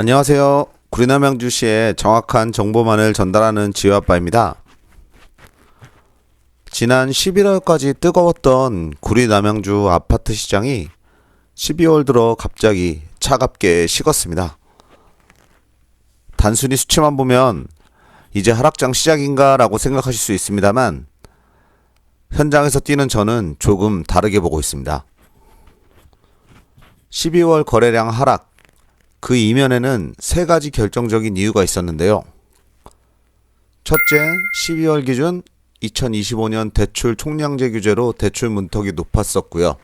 안녕하세요. 구리남양주시의 정확한 정보만을 전달하는 지화빠입니다. 지난 11월까지 뜨거웠던 구리남양주 아파트 시장이 12월 들어 갑자기 차갑게 식었습니다. 단순히 수치만 보면 이제 하락장 시작인가라고 생각하실 수 있습니다만 현장에서 뛰는 저는 조금 다르게 보고 있습니다. 12월 거래량 하락 그 이면에는 세 가지 결정적인 이유가 있었는데요. 첫째, 12월 기준 2025년 대출 총량제 규제로 대출 문턱이 높았었고요.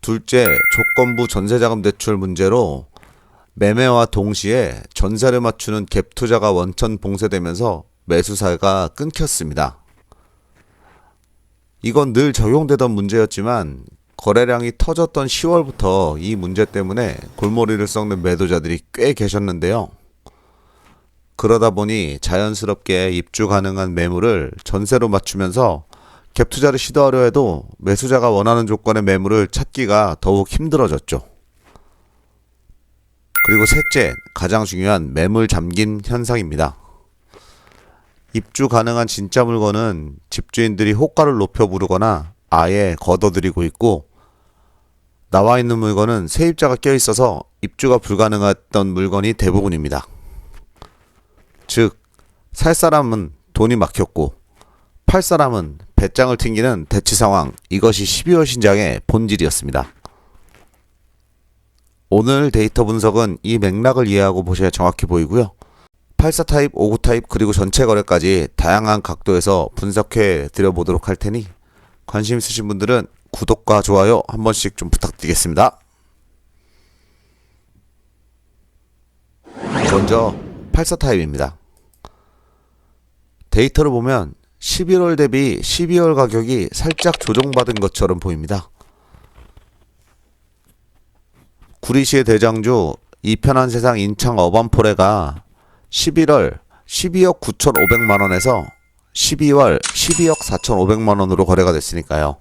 둘째, 조건부 전세자금 대출 문제로 매매와 동시에 전세를 맞추는 갭 투자가 원천 봉쇄되면서 매수사가 끊겼습니다. 이건 늘 적용되던 문제였지만 거래량이 터졌던 10월부터 이 문제 때문에 골머리를 썩는 매도자들이 꽤 계셨는데요. 그러다 보니 자연스럽게 입주 가능한 매물을 전세로 맞추면서 갭 투자를 시도하려 해도 매수자가 원하는 조건의 매물을 찾기가 더욱 힘들어졌죠. 그리고 셋째, 가장 중요한 매물 잠김 현상입니다. 입주 가능한 진짜 물건은 집주인들이 호가를 높여 부르거나 아예 걷어들이고 있고 나와 있는 물건은 세입자가 껴 있어서 입주가 불가능했던 물건이 대부분입니다. 즉, 살 사람은 돈이 막혔고 팔 사람은 배짱을 튕기는 대치 상황 이것이 12월 신장의 본질이었습니다. 오늘 데이터 분석은 이 맥락을 이해하고 보셔야 정확히 보이고요. 84 타입, 59 타입 그리고 전체 거래까지 다양한 각도에서 분석해 드려보도록 할 테니 관심 있으신 분들은 구독과 좋아요 한 번씩 좀 부탁드리겠습니다. 먼저 84 타입입니다. 데이터를 보면 11월 대비 12월 가격이 살짝 조정받은 것처럼 보입니다. 구리시의 대장주 이편한 세상 인창 어반포레가 11월 12억 9,500만 원에서 12월 12억 4,500만 원으로 거래가 됐으니까요.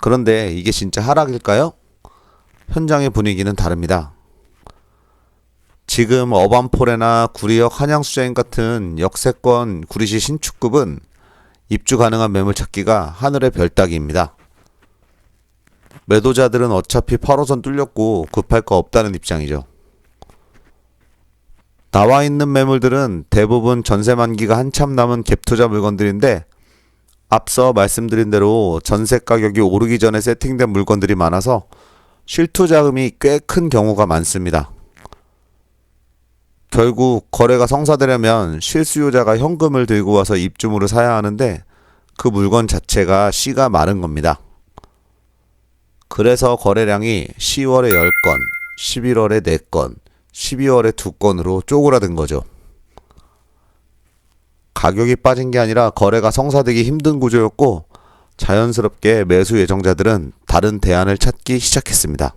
그런데 이게 진짜 하락일까요? 현장의 분위기는 다릅니다. 지금 어반포레나 구리역 한양수자인 같은 역세권 구리시 신축급은 입주 가능한 매물 찾기가 하늘의 별 따기입니다. 매도자들은 어차피 8호선 뚫렸고 급할 거 없다는 입장이죠. 나와 있는 매물들은 대부분 전세 만기가 한참 남은 갭투자 물건들인데 앞서 말씀드린 대로 전세 가격이 오르기 전에 세팅된 물건들이 많아서 실투 자금이 꽤 큰 경우가 많습니다. 결국 거래가 성사되려면 실수요자가 현금을 들고 와서 입주물을 사야 하는데 그 물건 자체가 씨가 마른 겁니다. 그래서 거래량이 10월에 10건, 11월에 4건, 12월에 2건으로 쪼그라든 거죠. 가격이 빠진 게 아니라 거래가 성사되기 힘든 구조였고 자연스럽게 매수 예정자들은 다른 대안을 찾기 시작했습니다.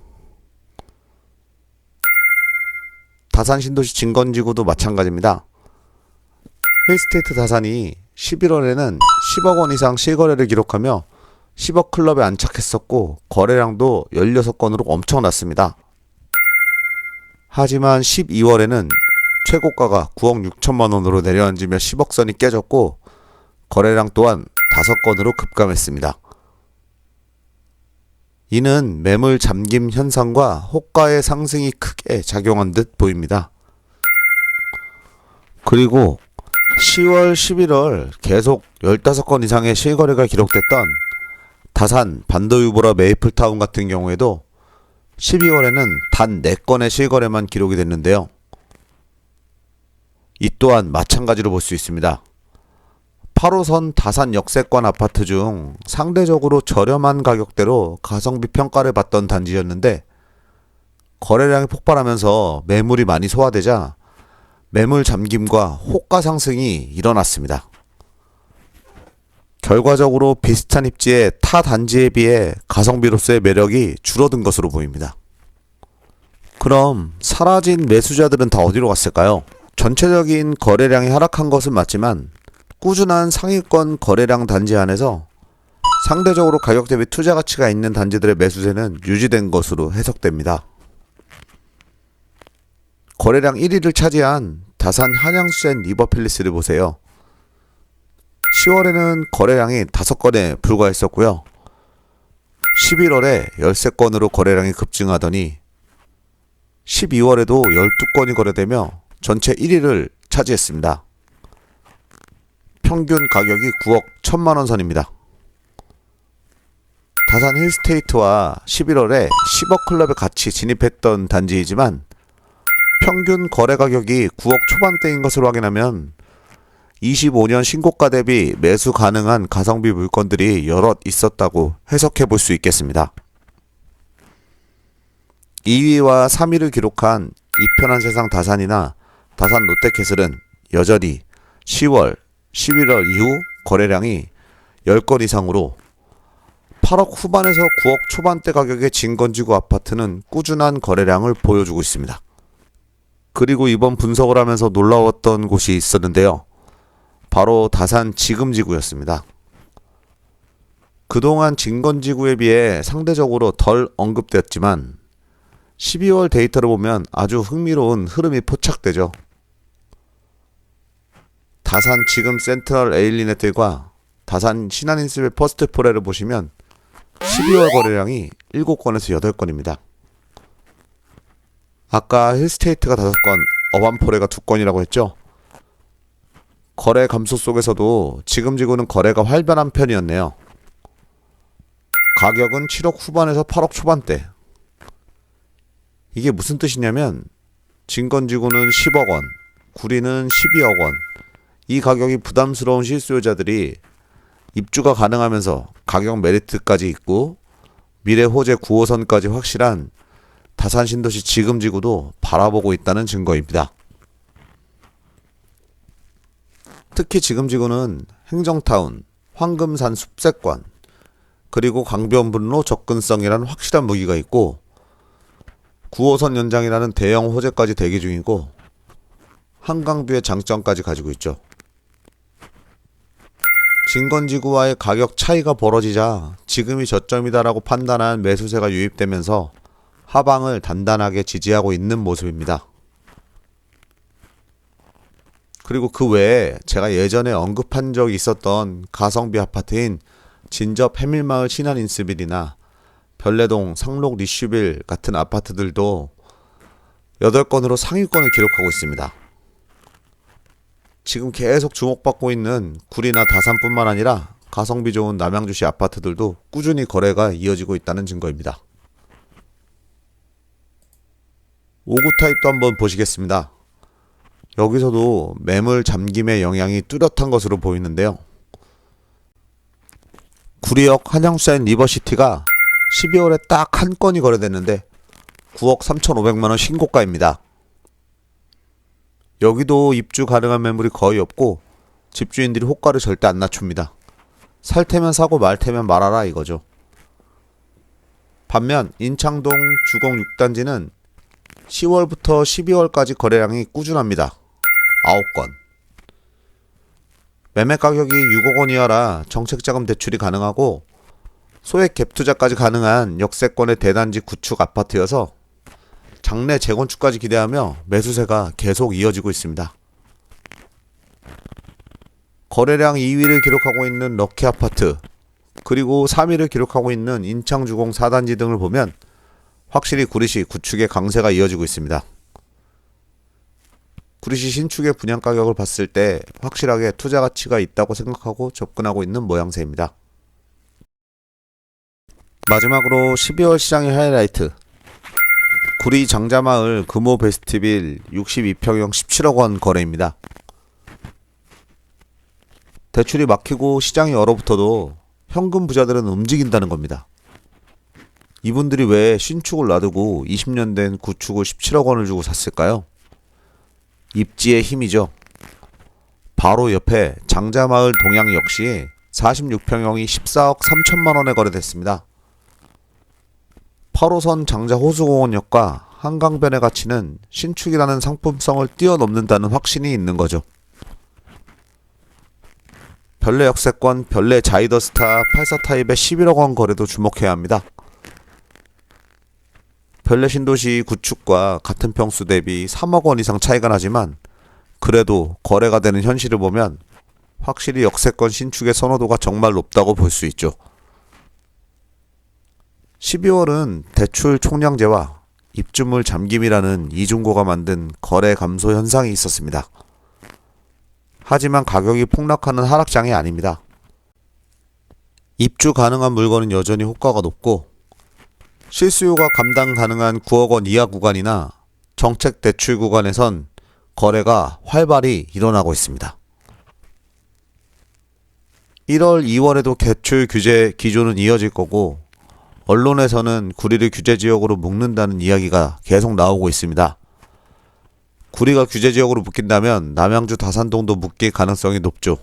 다산 신도시 진건지구도 마찬가지입니다. 힐스테이트 다산이 11월에는 10억 원 이상 실거래를 기록하며 10억 클럽에 안착했었고 거래량도 16건으로 엄청났습니다. 하지만 12월에는 최고가가 9억 6천만 원으로 내려앉으며 10억 선이 깨졌고 거래량 또한 5건으로 급감했습니다. 이는 매물 잠김 현상과 호가의 상승이 크게 작용한 듯 보입니다. 그리고 10월, 11월 계속 15건 이상의 실거래가 기록됐던 다산, 반도유보라 메이플타운 같은 경우에도 12월에는 단 4건의 실거래만 기록이 됐는데요. 이 또한 마찬가지로 볼 수 있습니다. 8호선 다산 역세권 아파트 중 상대적으로 저렴한 가격대로 가성비 평가를 받던 단지였는데 거래량이 폭발하면서 매물이 많이 소화되자 매물 잠김과 호가 상승이 일어났습니다. 결과적으로 비슷한 입지의 타 단지에 비해 가성비로서의 매력이 줄어든 것으로 보입니다. 그럼 사라진 매수자들은 다 어디로 갔을까요? 전체적인 거래량이 하락한 것은 맞지만 꾸준한 상위권 거래량 단지 안에서 상대적으로 가격 대비 투자 가치가 있는 단지들의 매수세는 유지된 것으로 해석됩니다. 거래량 1위를 차지한 다산 한양수엔 리버필리스를 보세요. 10월에는 거래량이 5건에 불과했었고요. 11월에 13건으로 거래량이 급증하더니 12월에도 12건이 거래되며 전체 1위를 차지했습니다. 평균 가격이 9억 1천만 원 선입니다. 다산 힐스테이트와 11월에 10억 클럽에 같이 진입했던 단지이지만 평균 거래 가격이 9억 초반대인 것으로 확인하면 25년 신고가 대비 매수 가능한 가성비 물건들이 여럿 있었다고 해석해 볼 수 있겠습니다. 2위와 3위를 기록한 이편한 세상 다산이나 다산 롯데캐슬은 여전히 10월, 11월 이후 거래량이 10건 이상으로 8억 후반에서 9억 초반대 가격의 진건지구 아파트는 꾸준한 거래량을 보여주고 있습니다. 그리고 이번 분석을 하면서 놀라웠던 곳이 있었는데요. 바로 다산 지금지구였습니다. 그동안 진건지구에 비해 상대적으로 덜 언급되었지만 12월 데이터를 보면 아주 흥미로운 흐름이 포착되죠. 다산 지금 센트럴 에일리넷들과 다산 신한인스의 퍼스트 포레를 보시면 12월 거래량이 7건에서 8건입니다. 아까 힐스테이트가 5건, 어반포레가 2건이라고 했죠? 거래 감소 속에서도 지금 지구는 거래가 활발한 편이었네요. 가격은 7억 후반에서 8억 초반대. 이게 무슨 뜻이냐면 진건지구는 10억 원, 구리는 12억 원. 이 가격이 부담스러운 실수요자들이 입주가 가능하면서 가격 메리트까지 있고 미래 호재 9호선까지 확실한 다산 신도시 지금 지구도 바라보고 있다는 증거입니다. 특히 지금 지구는 행정타운, 황금산 숲세권, 그리고 강변분로 접근성이라는 확실한 무기가 있고 9호선 연장이라는 대형 호재까지 대기 중이고 한강뷰의 장점까지 가지고 있죠. 진건지구와의 가격 차이가 벌어지자 지금이 저점이다라고 판단한 매수세가 유입되면서 하방을 단단하게 지지하고 있는 모습입니다. 그리고 그 외에 제가 예전에 언급한 적이 있었던 가성비 아파트인 진접 해밀마을 신한인스빌이나 별내동 상록 리슈빌 같은 아파트들도 8건으로 상위권을 기록하고 있습니다. 지금 계속 주목받고 있는 구리나 다산뿐만 아니라 가성비 좋은 남양주시 아파트들도 꾸준히 거래가 이어지고 있다는 증거입니다. 5구 타입도 한번 보시겠습니다. 여기서도 매물 잠김의 영향이 뚜렷한 것으로 보이는데요. 구리역 한양사인 리버시티가 12월에 딱 한 건이 거래됐는데 9억 3,500만원 신고가입니다. 여기도 입주 가능한 매물이 거의 없고 집주인들이 호가를 절대 안 낮춥니다. 살 테면 사고 말 테면 말아라 이거죠. 반면 인창동 주공 6단지는 10월부터 12월까지 거래량이 꾸준합니다. 9건. 매매 가격이 6억 원 이하라 정책자금 대출이 가능하고 소액 갭 투자까지 가능한 역세권의 대단지 구축 아파트여서 장래 재건축까지 기대하며 매수세가 계속 이어지고 있습니다. 거래량 2위를 기록하고 있는 럭키 아파트 그리고 3위를 기록하고 있는 인창주공 4단지 등을 보면 확실히 구리시 구축의 강세가 이어지고 있습니다. 구리시 신축의 분양 가격을 봤을 때 확실하게 투자 가치가 있다고 생각하고 접근하고 있는 모양새입니다. 마지막으로 12월 시장의 하이라이트 구리 장자마을 금호 베스트빌 62평형 17억 원 거래입니다. 대출이 막히고 시장이 얼어붙어도 현금 부자들은 움직인다는 겁니다. 이분들이 왜 신축을 놔두고 20년 된 구축을 17억 원을 주고 샀을까요? 입지의 힘이죠. 바로 옆에 장자마을 동양 역시 46평형이 14억 3천만 원에 거래됐습니다. 8호선 장자 호수공원역과 한강변의 가치는 신축이라는 상품성을 뛰어넘는다는 확신이 있는 거죠. 별내 역세권, 별내 자이더스타 84 타입의 11억 원 거래도 주목해야 합니다. 별내 신도시 구축과 같은 평수 대비 3억 원 이상 차이가 나지만 그래도 거래가 되는 현실을 보면 확실히 역세권 신축의 선호도가 정말 높다고 볼 수 있죠. 12월은 대출 총량제와 입주물 잠김이라는 이중고가 만든 거래 감소 현상이 있었습니다. 하지만 가격이 폭락하는 하락장이 아닙니다. 입주 가능한 물건은 여전히 호가가 높고 실수요가 감당 가능한 9억 원 이하 구간이나 정책 대출 구간에선 거래가 활발히 일어나고 있습니다. 1월, 2월에도 대출 규제 기조는 이어질 거고 언론에서는 구리를 규제 지역으로 묶는다는 이야기가 계속 나오고 있습니다. 구리가 규제 지역으로 묶인다면 남양주 다산동도 묶일 가능성이 높죠.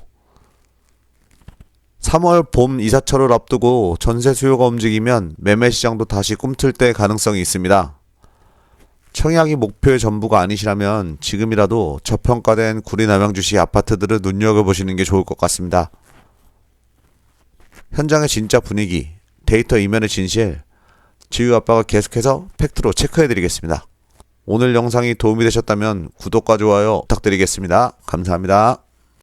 3월 봄 이사철을 앞두고 전세 수요가 움직이면 매매 시장도 다시 꿈틀 때 가능성이 있습니다. 청약이 목표의 전부가 아니시라면 지금이라도 저평가된 구리 남양주시 아파트들을 눈여겨보시는 게 좋을 것 같습니다. 현장의 진짜 분위기, 데이터 이면의 진실, 지유 아빠가 계속해서 팩트로 체크해드리겠습니다. 오늘 영상이 도움이 되셨다면 구독과 좋아요 부탁드리겠습니다. 감사합니다.